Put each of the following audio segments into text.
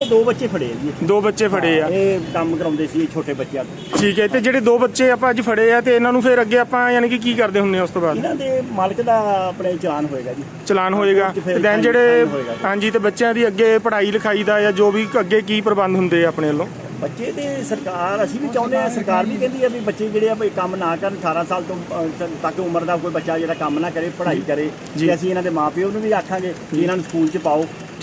ਦੋ ਬੱਚੇ ਫੜੇ ਆ ਜੀ ਦੋ ਬੱਚੇ ਫੜੇ ਆ। ਇਹ ਕੰਮ ਕਰਾਉਂਦੇ ਸੀ ਛੋਟੇ ਬੱਚਿਆਂ ਤੋਂ। ਠੀਕ ਹੈ ਤੇ ਜਿਹੜੇ ਦੋ ਬੱਚੇ ਆਪਾਂ ਅੱਜ ਫੜੇ ਆ ਤੇ ਇਹਨਾਂ ਨੂੰ ਫਿਰ ਅੱਗੇ ਆਪਾਂ ਯਾਨੀ ਕਿ ਕੀ ਕਰਦੇ ਹੁੰਨੇ ਆ ਉਸ ਤੋਂ ਬਾਅਦ? ਇਹਨਾਂ ਦੇ ਮਾਲਕ ਦਾ ਆਪਣੇ ਚਲਾਨ ਹੋਏਗਾ ਜੀ। ਚਲਾਨ ਹੋਏਗਾ। ਤੇ ਦੈਨ ਜਿਹੜੇ। ਹਾਂਜੀ ਤੇ ਬੱਚਿਆਂ ਦੀ ਅੱਗੇ ਪੜ੍ਹਾਈ ਲਿਖਾਈ ਦਾ ਜਾਂ ਜੋ ਵੀ ਅੱਗੇ ਕੀ ਪ੍ਰਬੰਧ ਹੁੰਦੇ ਆ ਆਪਣੇ ਵੱਲੋਂ? ਬੱਚੇ ਤੇ ਸਰਕਾਰ ਅਸੀਂ ਵੀ ਚਾਹੁੰਦੇ ਆ ਸਰਕਾਰ ਵੀ ਕਹਿੰਦੀ ਆ ਵੀ ਬੱਚੇ ਜਿਹੜੇ ਆ ਵੀ ਕੰਮ ਨਾ ਕਰਨ 18 ਸਾਲ ਤੋਂ ਤੱਕ ਉਮਰ ਦਾ ਕੋਈ ਬੱਚਾ ਜਿਹੜਾ ਕੰਮ ਨਾ ਕਰੇ ਪੜ੍ਹਾਈ ਕਰੇ ਜੀ। ਤੇ ਅਸੀਂ ਇਹਨਾਂ ਦੇ ਮਾਪਿਓ ਨੂੰ ਵੀ ਆਖਾਂਗੇ ਇਹਨਾਂ ਨੂੰ ਸਕੂਲ 'ਚ ਪਾਓ।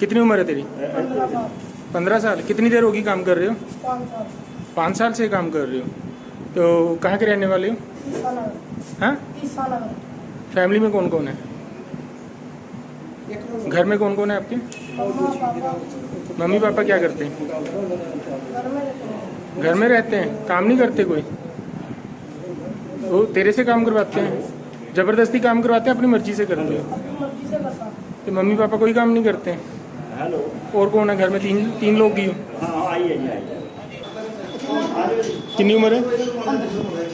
कितनी उम्र है तेरी? पंद्रह साल। कितनी देर होगी काम कर रहे हो? पाँच साल से काम कर रहे हो। तो कहाँ के रहने वाले हो? हाँ? फैमिली में कौन कौन है? घर में कौन कौन है आपके? मम्मी पापा क्या करते हैं? घर में रहते हैं? काम नहीं करते कोई? वो तेरे से काम करवाते हैं? ज़बरदस्ती काम करवाते हैं? अपनी मर्ज़ी से करते हो? तो मम्मी पापा कोई काम नहीं करते हैं? ਹੈਲੋ और कौन है घर में तीन तीन लोग ही हो ਹਾਂ ਆਈ ਹੈ ਜੀ ਆਈ ਹੈ कितनी उम्र है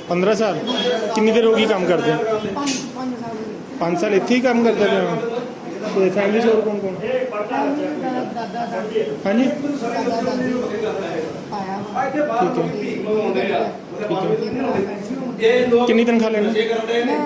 पंद्रह साल कितनी देर होगी काम करते हैं पाँच साल इतने ही काम करते थे हम तो फैमिली से और कौन कौन हाँ जी ठीक है ठीक है कितनी तनख्वाह लेना मैं